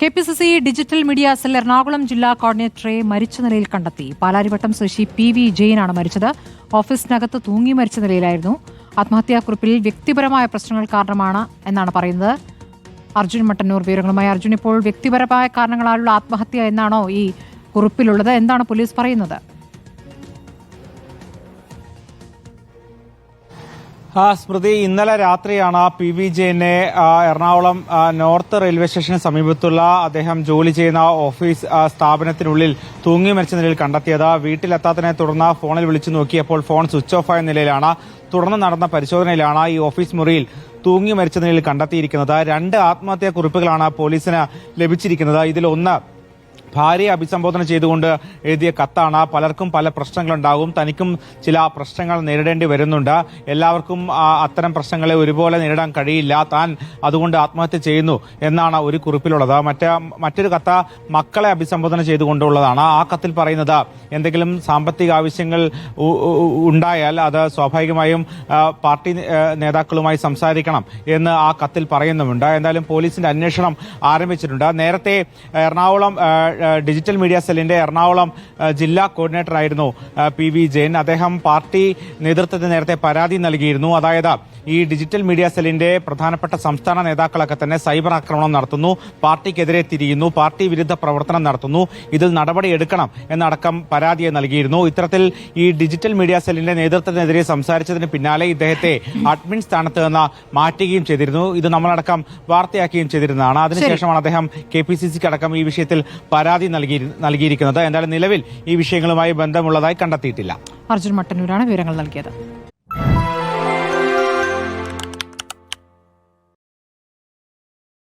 K P C C digital media cell Ernakulam ജില്ലാ കോർഡിനേറ്ററെ മരിച്ച നിലയിൽ കണ്ടെത്തി. പാലാരിവട്ടം സ്വദേശി പി വി ജെയിനാണ് മരിച്ചത്. ഓഫീസിനകത്ത് തൂങ്ങി മരിച്ച നിലയിലായിരുന്നു. ആത്മഹത്യാക്കുറിപ്പിൽ വ്യക്തിപരമായ പ്രശ്നങ്ങൾ കാരണമാണ് എന്നാണ് പറയുന്നത്. അർജുൻ മട്ടന്നൂർ വിവരങ്ങളുമായി അർജുൻ ഇപ്പോൾ വ്യക്തിപരമായ കാരണങ്ങളാലുള്ള ആത്മഹത്യ എന്നാണോ ഈ കുറിപ്പിലുള്ളത്? എന്താണ് പോലീസ് പറയുന്നത്? സ്മൃതി ഇന്നലെ രാത്രിയാണ് പി വി ജെയിനെ ആ, എറണാകുളം നോർത്ത് റെയിൽവേ സ്റ്റേഷന് സമീപത്തുള്ള അദ്ദേഹം ജോലി ചെയ്യുന്ന ഓഫീസ് സ്ഥാപനത്തിനുള്ളിൽ തൂങ്ങി മരിച്ച നിലയിൽ കണ്ടെത്തിയത്. വീട്ടിലെത്താത്തതിനെ തുടർന്ന് ഫോണിൽ വിളിച്ചു നോക്കിയപ്പോൾ ഫോൺ സ്വിച്ച് ഓഫ് ആയ നിലയിലാണ്. തുടർന്ന് നടന്ന പരിശോധനയിലാണ് ഈ ഓഫീസ് മുറിയിൽ തൂങ്ങി മരിച്ച നിലയിൽ കണ്ടെത്തിയിരിക്കുന്നത്. രണ്ട് ആത്മഹത്യാ കുറിപ്പുകളാണ് പോലീസിന് ലഭിച്ചിരിക്കുന്നത്. ഇതിലൊന്ന് ഭാര്യയെ അഭിസംബോധന ചെയ്തുകൊണ്ട് എഴുതിയ കത്താണ്. പലർക്കും പല പ്രശ്നങ്ങളുണ്ടാകും. തനിക്കും ചില പ്രശ്നങ്ങൾ നേരിടേണ്ടി വരുന്നുണ്ട്. എല്ലാവർക്കും അത്തരം പ്രശ്നങ്ങളെ ഒരുപോലെ നേരിടാൻ കഴിയില്ല. താൻ അതുകൊണ്ട് ആത്മഹത്യ ചെയ്യുന്നു എന്നാണ് ഒരു കുറിപ്പിലുള്ളത്. മറ്റേ മറ്റൊരു കത്ത് മക്കളെ അഭിസംബോധന ചെയ്തുകൊണ്ടുള്ളതാണ്. ആ കത്തിൽ പറയുന്നത് എന്തെങ്കിലും സാമ്പത്തിക ആവശ്യങ്ങൾ ഉണ്ടായാൽ അത് സ്വാഭാവികമായും പാർട്ടി നേതാക്കളുമായി സംസാരിക്കണം എന്ന് ആ കത്തിൽ പറയുന്നുമുണ്ട്. എന്തായാലും പോലീസിന്റെ അന്വേഷണം ആരംഭിച്ചിട്ടുണ്ട്. നേരത്തെ എറണാകുളം ഡിജിറ്റൽ മീഡിയ സെല്ലിന്റെ എറണാകുളം ജില്ലാ കോർഡിനേറ്റർ ആയിരുന്നു പി വി ജയൻ. അദ്ദേഹം പാർട്ടി നേതൃത്വത്തിന് നേരത്തെ പരാതി നൽകിയിരുന്നു. അതായത് ഈ ഡിജിറ്റൽ മീഡിയ സെല്ലിന്റെ പ്രധാനപ്പെട്ട സംസ്ഥാന നേതാക്കളൊക്കെ തന്നെ സൈബർ ആക്രമണം നടത്തുന്നു പാർട്ടിക്കെതിരെ തിരിയുന്നു പാർട്ടി വിരുദ്ധ പ്രവർത്തനം നടത്തുന്നു ഇതിൽ നടപടി എടുക്കണം എന്നടക്കം പരാതിയെ നൽകിയിരുന്നു. ഇത്തരത്തിൽ ഈ ഡിജിറ്റൽ മീഡിയ സെല്ലിന്റെ നേതൃത്വത്തിനെതിരെ സംസാരിച്ചതിന് പിന്നാലെ ഇദ്ദേഹത്തെ അഡ്മിൻ സ്ഥാനത്ത് നിന്ന് മാറ്റുകയും ചെയ്തിരുന്നു. ഇത് നമ്മളടക്കം വാർത്തയാക്കുകയും ചെയ്തിരുന്നതാണ്. അതിനുശേഷമാണ് അദ്ദേഹം കെ പി സി സിക്ക് അടക്കം ഈ വിഷയത്തിൽ പരാതി നൽകി നൽകിയിരിക്കുന്നത്. എന്തായാലും നിലവിൽ ഈ വിഷയങ്ങളുമായി ബന്ധമുള്ളതായി കണ്ടെത്തിയിട്ടില്ല. അർജുൻ മട്ടന്നൂരാണ് വിവരങ്ങൾ നൽകിയത്.